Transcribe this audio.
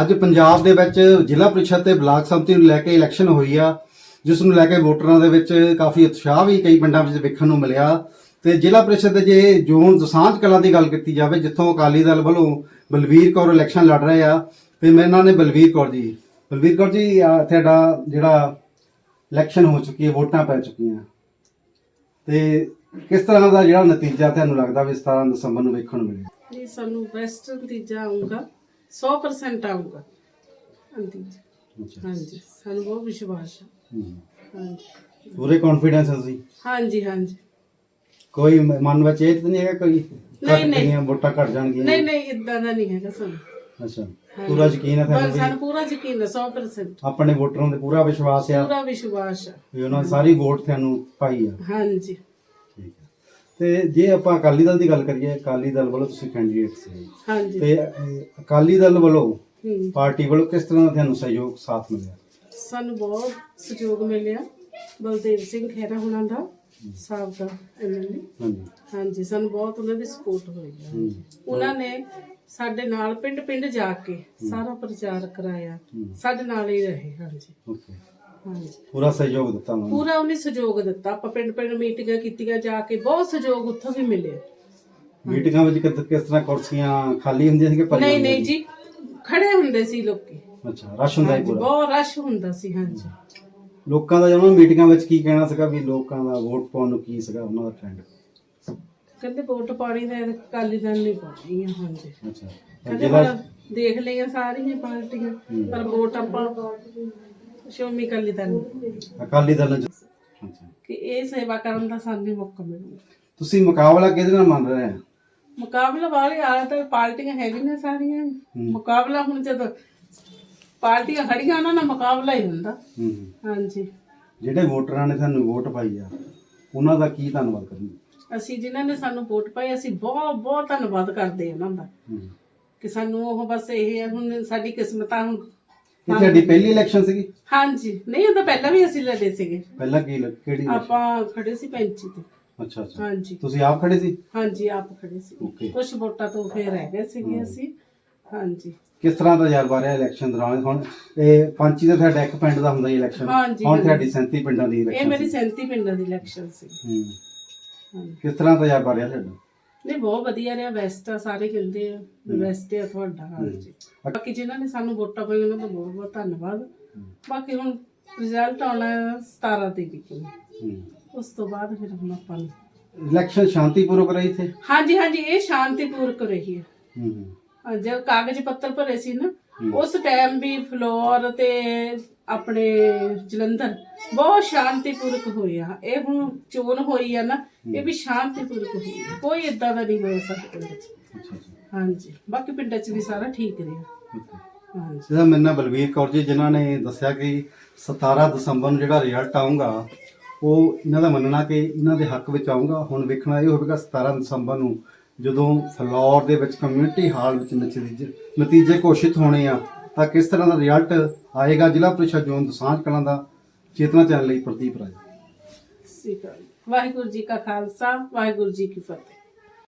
ਅੱਜ ਪੰਜਾਬ ਦੇ ਵਿੱਚ ਜ਼ਿਲ੍ਹਾ ਪ੍ਰੀਸ਼ਦ ਤੇ ਬਲਾਕ ਸੰਮਤੀ ਨੂੰ ਲੈ ਕੇ ਇਲੈਕਸ਼ਨ ਹੋਈ ਆ, ਜਿਸ ਨੂੰ ਲੈ ਕੇ ਵੋਟਰਾਂ ਦੇ ਵਿੱਚ ਕਾਫੀ ਉਤਸ਼ਾਹ ਵੀ ਕਈ ਪਿੰਡਾਂ ਵਿੱਚ ਵੇਖਣ ਨੂੰ ਮਿਲਿਆ। ਤੇ ਜ਼ਿਲ੍ਹਾ ਪ੍ਰੀਸ਼ਦ ਦੇ ਜੇ ਜ਼ੋਨ ਦਸਾਂਝ ਕਲਾਂ ਦੀ ਗੱਲ ਕੀਤੀ ਜਾਵੇ, ਜਿੱਥੋਂ ਅਕਾਲੀ ਦਲ ਵੱਲੋਂ ਬਲਵੀਰ ਕੌਰ ਇਲੈਕਸ਼ਨ ਲੜ ਰਹੇ ਆ, ਤੇ ਮੇਰੇ ਨੇ ਬਲਵੀਰ ਕੌਰ ਜੀ, ਬਲਵੀਰ ਕੌਰ ਜੀ ਆਹ ਤੁਹਾਡਾ ਜਿਹੜਾ ਇਲੈਕਸ਼ਨ ਹੋ ਚੁੱਕੀ ਹੈ, ਵੋਟਾਂ ਪੈ ਚੁੱਕੀਆਂ। ਤੇ ਕਿਸ ਤਰ੍ਹਾਂ ਦਾ ਜਿਹੜਾ ਨਤੀਜਾ ਤੁਹਾਨੂੰ ਲੱਗਦਾ ਵੀ 17 ਦਸੰਬਰ ਨੂੰ ਵੇਖਣ ਨੂੰ ਮਿਲੇ ਇਹ ਸਾਨੂੰ ਬੈਸਟ ਨਤੀਜਾ ਆਊਗਾ। 100% ਆਊਗਾ। ਨਤੀਜਾ ਅੱਛਾ। ਹਾਂਜੀ ਸਾਨੂੰ ਬਹੁਤ ਵਿਸ਼ਵਾਸ ਹੈ। ਹਮ। ਹਾਂਜੀ। ਪੂਰੇ ਕੌਨਫੀਡੈਂਸ ਹੈ ਤੁਸੀਂ? ਹਾਂਜੀ ਹਾਂਜੀ। ਕੋਈ ਮ- ਮਨ ਵਿੱਚ ਇਹ ਤਾਂ ਨਹੀਂ ਹੈਗਾ ਕੋਈ ਘੱਟ ਨਹੀਂ, ਨਹੀਂ। ਗਈਆਂ ਵੋਟਾਂ ਘਟ ਜਾਣਗੀਆਂ? ਨਹੀਂ ਨਹੀਂ ਇਦਾਂ ਦਾ ਨਹੀਂ ਹੈਗਾ ਸਾਨੂੰ। ਅੱਛਾ। ਪੂਰਾ ਯਕੀਨ ਹੈ ਤੁਹਾਨੂੰ ਸਾਨੂੰ ਵੀ? ਪੂਰਾ ਯਕੀਨ ਹੈ 100% ਆਪਣੇ ਵੋਟਰਾਂ ਤੇ ਪੂਰਾ ਵਿਸ਼ਵਾਸ ਆ? ਪੂਰਾ ਵਿਸ਼ਵਾਸ ਹੈ ਵੀ ਉਹਨਾਂ ਸਾਰੀ ਵੋਟ ਤੁਹਾਨੂੰ ਪਾਈ ਆ? ਹਾਂਜੀ। ਤੇ ਜੇ ਆਪਾਂ ਅਕਾਲੀ ਦਲ ਦੀ ਗੱਲ ਕਰੀਏ ਅਕਾਲੀ ਦਲ ਵੱਲੋਂ ਤੁਸੀਂ ਕੈਂਡੀਡੇਟ ਸੀ। ਹਾਂਜੀ। ਤੇ ਅਹ, ਅਕਾਲੀ ਦਲ ਵੱਲੋਂ ਹੂੰ। ਪਾਰਟੀ ਵੱਲੋਂ ਕਿਸ ਤਰ੍ਹਾਂ ਦਾ ਤੁਹਾਨੂੰ ਸਹਿਯੋਗ ਸਾਥ ਮਿਲਿਆ? ਸਾਨੂੰ ਬਹੁਤ ਸਹਿਯੋਗ ਮਿਲਿਆ। ਬਲਦੇਵ ਸਿੰਘ ਖਹਿਰਾ ਹੁਣਾਂ ਦਾ ਸਾਬਕਾ ਐਮਐਲਏ ਹਾਂਜੀ। ਹਾਂਜੀ ਸਾਨੂੰ ਬਹੁਤ ਉਹਨਾਂ ਦੀ ਸਪੋਰਟ ਹੋਈ ਹੈ ਹੂੰ। ਉਹਨਾਂ ਨੇ ਸਾਡੇ ਨਾਲ ਪਿੰਡ ਪਿੰਡ ਜਾ ਕੇ ਸਾਰਾ ਪ੍ਰਚਾਰ ਕਰਾਇਆ। ਸਾਡੇ ਨਾਲ ਹੀ ਰਹੇ ਹਾਂਜੀ। ਓਕੇ। ਹਾਂਜੀ। ਪੂਰਾ ਸਹਿਯੋਗ ਦਿੱਤਾ ਉਹਨਾਂ ਨੇ। ਪੂਰਾ ਉਹਨੇ ਸਹਿਯੋਗ ਦਿੱਤਾ। ਆਪਾਂ ਪਿੰਡ ਪਿੰਡ ਮੀਟਿੰਗਾਂ ਕੀਤੀਆਂ ਜਾ ਕੇ ਬਹੁਤ ਸਹਿਯੋਗ ਉੱਥੋਂ ਵੀ ਮਿਲਿਆ। ਮੀਟਿੰਗਾਂ ਵਿੱਚ ਕਿਸ ਕਿਸ ਤਰ੍ਹਾਂ ਕੁਰਸੀਆਂ ਖਾਲੀ ਹੁੰਦੀਆਂ ਸੀ ਕਿ ਭਰੀਆਂ ਨਹੀਂ ਹੁੰਦੀਆਂ ਨਹੀਂ ਜੀ। ਖੜੇ ਹੁੰਦੇ ਸੀ ਲੋਕੀ। ਸੀ? ਅੱਛਾ ਰਸ਼ ਹੁੰਦਾ ਹਾਂਜੀ, ਪੂਰਾ? ਬਹੁਤ ਰਸ਼ ਹੁੰਦਾ ਸੀ ਹਾਂਜੀ। ਲੋਕਾਂ ਦਾ ਜਦੋਂ ਮੀਟਿੰਗਾਂ ਵਿੱਚ ਕੀ ਕਹਿਣਾ ਸੀਗਾ ਵੀ ਲੋਕਾਂ ਦਾ ਵੋਟ ਪਾਉਣ ਨੂੰ ਕੀ ਸੀਗਾ ਉਹਨਾਂ ਦਾ ਟ੍ਰੈਂਡ ਕਹਿੰਦੇ ਵੋਟ ਪਾਣੀ ਦਾ ਕਾਲੀ ਦਲ ਨਹੀਂ ਪਾਉਣੀ ਆ ਹਾਂਜੀ। ਅੱਛਾ। ਕਹਿੰਦੇ ਜ਼ਿਲ੍ਹਾ ਹੁਣ ਦੇਖ ਲਈਆਂ ਸਾਰੀਆਂ ਪਾਰਟੀਆਂ ਪਰ ਵੋਟ ਆਪਾਂ ਸ਼ੋਮੀ ਕਾਲੀ ਦਲ ਨੂੰ। ਅਕਾਲੀ ਦਲ ਚ ਅੱਛਾ। ਕਿ ਇਹ ਸੇਵਾ ਕਰਨ ਦਾ ਸਾਨੂੰ ਮੌਕਾ ਮਿਲੂਗਾ ਤੁਸੀਂ ਮੁਕਾਬਲਾ ਕਿਹਦੇ ਨਾਲ ਮੰਨ ਰਹੇ ਆ ਮੁਕਾਬਲਾ ਵਾਲੇ ਆ ਤਾਂ ਪਾਰਟੀਆਂ ਹੈਗੀਆਂ ਸਾਰੀਆਂ। ਮੁਕਾਬਲਾ ਹੁਣ ਜਦੋਂ ਪਾਰਟੀਆਂ ਖੜੀਆਂ ਉਹਨਾਂ ਨਾਲ ਮੁਕਾਬਲਾ ਹੀ ਹੁੰਦਾ। ਹਾਂਜੀ। ਜਿਹੜੇ ਵੋਟਰਾਂ ਨੇ ਤੁਹਾਨੂੰ ਵੋਟ ਪਾਈ ਆ ਉਹਨਾਂ ਦਾ ਕੀ ਧੰਨਵਾਦ ਕਰਨੀ? ਅਸੀਂ ਜਿਨ੍ਹਾਂ ਨੇ ਸਾਨੂੰ ਵੋਟ ਪਾਈ ਅਸੀਂ ਬਹੁਤ ਬਹੁਤ ਧੰਨਵਾਦ ਕਰਦੇ ਹਾਂ ਉਹਨਾਂ ਦਾ। ਕਿ ਸਾਨੂੰ ਉਹ ਬਸ ਇਹ ਹੈ ਹੁਣ ਸਾਡੀ ਕਿਸਮਤ ਹੁਣ ਇਹ ਤੁਹਾਡੀ ਪਹਿਲੀ ਇਲੈਕਸ਼ਨ ਸੀਗੀ? ਹਾਂਜੀ। ਨਹੀਂ ਉਹ ਤਾਂ ਪਹਿਲਾਂ ਵੀ ਅਸੀਂ ਲੜੇ ਸੀਗੇ। ਪਹਿਲਾਂ ਕੀ ਲ- ਕਿਹੜੀ election? ਆਪਾਂ ਖੜੇ ਸੀ ਪੈਂਚੀ ਤੇ। ਅੱਛਾ ਅੱਛਾ। ਹਾਂਜੀ। ਤੁਸੀਂ ਆਪ ਖੜੇ ਸੀ? ਹਾਂਜੀ ਆਪ ਖੜੇ ਸੀ। ਕੁਝ ਵੋਟਾਂ ਤੋਂ ਫੇਰ ਰਹਿ ਗਏ ਸੀਗੇ ਅਸੀਂ। ਹਾਂਜੀ। ਕਿਸ ਤਰ੍ਹਾਂ ਦਾ ਤਜਰਬਾ ਰਿਹਾ ਇਲੈਕਸ਼ਨ ਦੌਰਾਨ? ਹੁਣ ਇਹ ਪੰਚੀ ਦਾ ਤੁਹਾਡਾ ਇੱਕ ਪਿੰਡ ਦਾ ਹੁੰਦਾ ਹੀ ਇਲੈਕਸ਼ਨ ਹਾਂਜੀ, ਹੁਣ ਹਾਂਜੀ। ਤੁਹਾਡੀ 37 ਪਿੰਡਾਂ ਦੀ ਇਹ ਇਲੈਕਸ਼ਨ ਮੇਰੀ 37 ਪਿੰਡਾਂ ਦੀ ਇਲੈਕਸ਼ਨ ਸੀ। ਹੂੰ। ਹਾਂਜੀ। ਕਿਸ ਤਰ੍ਹਾਂ ਦਾ ਤਜਰਬਾ ਰਿਹਾ ਤੁਹਾਡਾ? ਨਹੀਂ ਬਹੁਤ ਵਧੀਆ ਰਿਹਾ ਵੈਸਟ ਆ ਸਾਰੇ ਕਹਿੰਦੇ ਆ ਵੈਸਟ ਆ ਤੁਹਾਡਾ ਹਾਂਜੀ ਬਾਕੀ ਜਿਨ੍ਹਾਂ ਨੇ ਸਾਨੂੰ ਵੋਟਾਂ ਪਾਈਆਂ ਉਹਨਾਂ ਦਾ ਬਹੁਤ ਬਹੁਤ ਧੰਨਵਾਦ। ਬਾਕੀ ਹੁਣ ਰਿਜ਼ਲਟ ਆਉਣਾ ਹੈ 17 ਤਰੀਕ ਨੂੰ। ਉਸ ਤੋਂ ਬਾਅਦ ਫਿਰ ਹੁਣ ਆਪਾਂ ਇਲੈਕਸ਼ਨ ਸ਼ਾਂਤੀਪੂਰਵਕ ਰਹੀ ਥੇ ਹਾਂਜੀ ਹਾਂਜੀ ਇਹ ਸ਼ਾਂਤੀਪੂਰਕ ਰਹੀ ਹੂੰ। ਹਾਂ, ਜਦ ਕਾਗਜ਼ ਪੱਤਰ ਭਰੇ ਸੀ ਨਾ ਉਸ ਟਾਈਮ ਵੀ ਫਲੋਰ ਤੇ ਆਪਣੇ ਜਲੰਧਰ ਬਹੁਤ ਸ਼ਾਂਤੀਪੂਰਕ ਹੋਇਆ ਇਹ ਹੁਣ ਚੋਣ ਹੋਈ ਆ ਨਾ ਇਹ ਵੀ ਸ਼ਾਂਤੀਪੂਰਕ ਹੋਈ ਆ। ਕੋਈ ਇਦਾਂ ਦਾ ਨਹੀਂ ਹੋਇਆ ਸਾਡੇ ਪਿੰਡ 'ਚ ਅੱਛਾ ਅੱਛਾ। ਹਾਂਜੀ। ਬਾਕੀ ਪਿੰਡਾਂ 'ਚ ਵੀ ਸਾਰਾ ਠੀਕ ਰਿਹਾ। ਓਕੇ। ਹਾਂਜੀ। ਜਿਹਦਾ ਮੇਰੇ ਨਾਲ ਬਲਵੀਰ ਕੌਰ ਜੀ ਜਿਨ੍ਹਾਂ ਨੇ ਦੱਸਿਆ ਕਿ 17 ਦਸੰਬਰ ਨੂੰ ਜਿਹੜਾ ਰਿਜ਼ਲਟ ਆਊਗਾ ਉਹ ਇਹਨਾਂ ਦਾ ਮੰਨਣਾ ਕਿ ਇਹਨਾਂ ਦੇ ਹੱਕ ਵਿੱਚ ਆਊਗਾ। ਹੁਣ ਵੇਖਣਾ ਇਹ ਹੋਵੇਗਾ 17 ਦਸੰਬਰ ਨੂੰ ਜਦੋਂ ਫਲੋਰ ਦੇ ਵਿੱਚ ਕਮਿਊਨਿਟੀ ਹਾਲ ਵਿੱਚ ਨਤੀਜੇ ਨਤੀਜੇ ਘੋਸ਼ਿਤ ਹੋਣੇ ਆ ਤਾਂ ਕਿਸ ਤਰ੍ਹਾਂ ਦਾ ਰਿਜ਼ਲਟ ਆਏਗਾ ਜ਼ਿਲ੍ਹਾ ਪ੍ਰੀਸ਼ਦ ਜ਼ੋਨ ਦਸਾਂਝ ਕਲਾਂ ਦਾ ਚੇਤਨਾ ਚੈਨਲ ਲਈ ਪ੍ਰਦੀਪ ਰਾਜ? ਵਾਹਿਗੁਰੂ ਜੀ ਕਾ ਖਾਲਸਾ, ਵਾਹਿਗੁਰੂ ਜੀ ਕੀ ਫਤਿਹ।